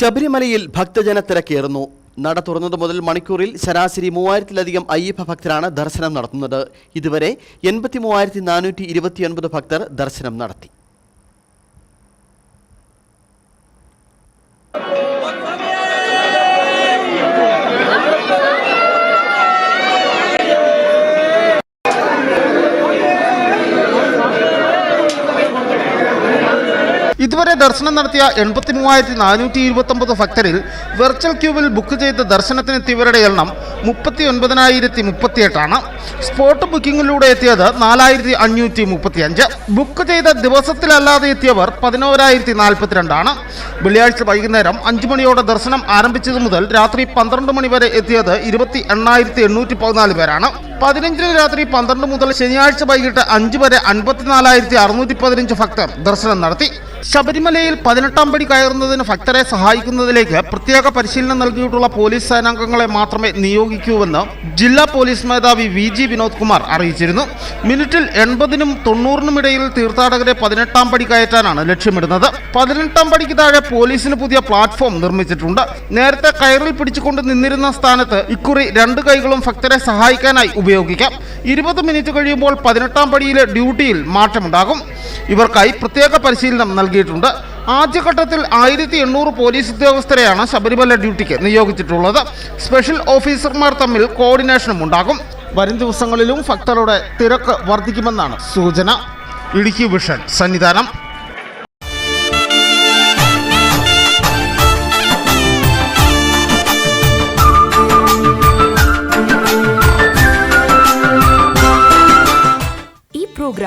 ശബരിമലയിൽ ഭക്തജന തിരക്കേറുന്നു. നട തുറന്നതു മുതൽ മണിക്കൂറിൽ ശരാശരി മൂവായിരത്തിലധികം അയ്യപ്പ ഭക്തരാണ് ദർശനം നടത്തുന്നത്. ഇതുവരെ എൺപത്തി മൂവായിരത്തി നാനൂറ്റി ഇരുപത്തിയൊൻപത് ഭക്തർ ദർശനം നടത്തി. ഇതുവരെ ദർശനം നടത്തിയ എൺപത്തി മൂവായിരത്തി നാനൂറ്റി ഇരുപത്തി ഒമ്പത് ഭക്തരിൽ വെർച്വൽ ക്യൂവിൽ ബുക്ക് ചെയ്ത് ദർശനത്തിനെത്തിയവരുടെ എണ്ണം മുപ്പത്തി ഒൻപതിനായിരത്തി മുപ്പത്തിയെട്ടാണ് സ്പോട്ട് ബുക്കിംഗിലൂടെ എത്തിയത് നാലായിരത്തി അഞ്ഞൂറ്റി മുപ്പത്തി അഞ്ച് ബുക്ക് ചെയ്ത ദിവസത്തിലല്ലാതെ എത്തിയവർ പതിനോരായിരത്തി നാൽപ്പത്തിരണ്ടാണ് വെള്ളിയാഴ്ച വൈകുന്നേരം അഞ്ചു മണിയോടെ ദർശനം ആരംഭിച്ചതു മുതൽ രാത്രി പന്ത്രണ്ട് മണി വരെ എത്തിയത് ഇരുപത്തി എണ്ണായിരത്തി എണ്ണൂറ്റി പതിനാല് പേരാണ്. പതിനഞ്ചിന് രാത്രി പന്ത്രണ്ട് മുതൽ ശനിയാഴ്ച വൈകിട്ട് അഞ്ച് വരെ അൻപത്തിനാലായിരത്തി അറുന്നൂറ്റി പതിനഞ്ച് ഭക്തർ ദർശനം നടത്തി. ശബരിമലയിൽ പതിനെട്ടാം പടി കയറുന്നതിന് ഭക്തരെ സഹായിക്കുന്നതിലേക്ക് പ്രത്യേക പരിശീലനം നൽകിയിട്ടുള്ള പോലീസ് സേനാംഗങ്ങളെ മാത്രമേ നിയോഗിക്കൂവെന്ന് ജില്ലാ പോലീസ് മേധാവി വി ജി വിനോദ് കുമാർ അറിയിച്ചിരുന്നു. മിനിറ്റിൽ എൺപതിനും തൊണ്ണൂറിനും ഇടയിൽ തീർത്ഥാടകരെ പതിനെട്ടാം പടി കയറ്റാനാണ് ലക്ഷ്യമിടുന്നത്. പതിനെട്ടാം പടിക്ക് താഴെ പോലീസിന് പുതിയ പ്ലാറ്റ്ഫോം നിർമ്മിച്ചിട്ടുണ്ട്. നേരത്തെ കയറിൽ പിടിച്ചുകൊണ്ട് നിന്നിരുന്ന സ്ഥാനത്ത് ഇക്കുറി രണ്ട് കൈകളും ഭക്തരെ സഹായിക്കാനായി ഉപയോഗിക്കാം. ഇരുപത് മിനിറ്റ് കഴിയുമ്പോൾ പതിനെട്ടാം പടിയിലെ ഡ്യൂട്ടിയിൽ മാറ്റമുണ്ടാകും. ഇവർക്കായി പ്രത്യേക പരിശീലനം നൽകിയിട്ടുണ്ട്. ആദ്യഘട്ടത്തിൽ ആയിരത്തി എണ്ണൂറ് പോലീസ് ഉദ്യോഗസ്ഥരെയാണ് ശബരിമല ഡ്യൂട്ടിക്ക് നിയോഗിച്ചിട്ടുള്ളത്. സ്പെഷ്യൽ ഓഫീസർമാർ തമ്മിൽ കോർഡിനേഷനും ഉണ്ടാകും. വരും ദിവസങ്ങളിലും ഭക്തരുടെ തിരക്ക് വർദ്ധിക്കുമെന്നാണ് സൂചന. ഇടുക്കി വിഷൻ സന്നിധാനം.